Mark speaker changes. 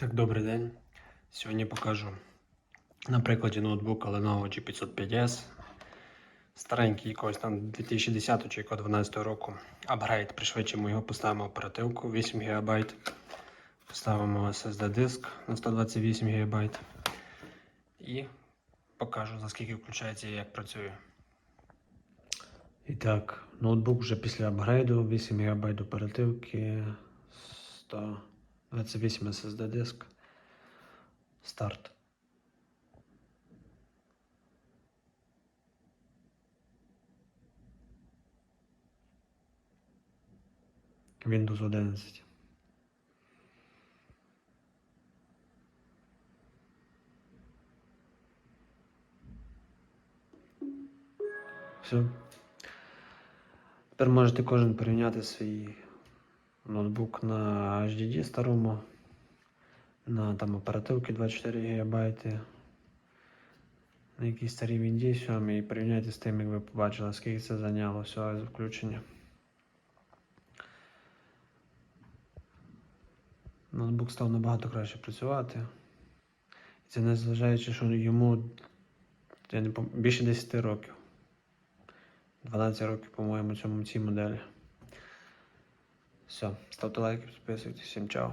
Speaker 1: Так, добрий день. Сьогодні покажу на прикладі ноутбука Lenovo G505S. Старенький якогось там 2010 чи 2012 року. Апгрейд пришвидшимо його, поставимо оперативку 8 ГБ. Поставимо SSD диск на 128 ГБ. І покажу за скільки включається і як працює. І так, ноутбук вже після апгрейду, 8 ГБ оперативки, 128 SSD диск. Старт. Windows 11. Все. Тепер можете кожен порівняти свій ноутбук на HDD старому, на там оперативки 24 ГБ, на якійсь старій Вінді 7 і порівняйте з тим, як ви побачили, скільки це зайняло всього за включення. Ноутбук став набагато краще працювати. І це незважаючи, що йому більше 10 років. 12 років, по-моєму, цьому цій моделі. Все, ставте лайки, підписуйтесь, всім чао.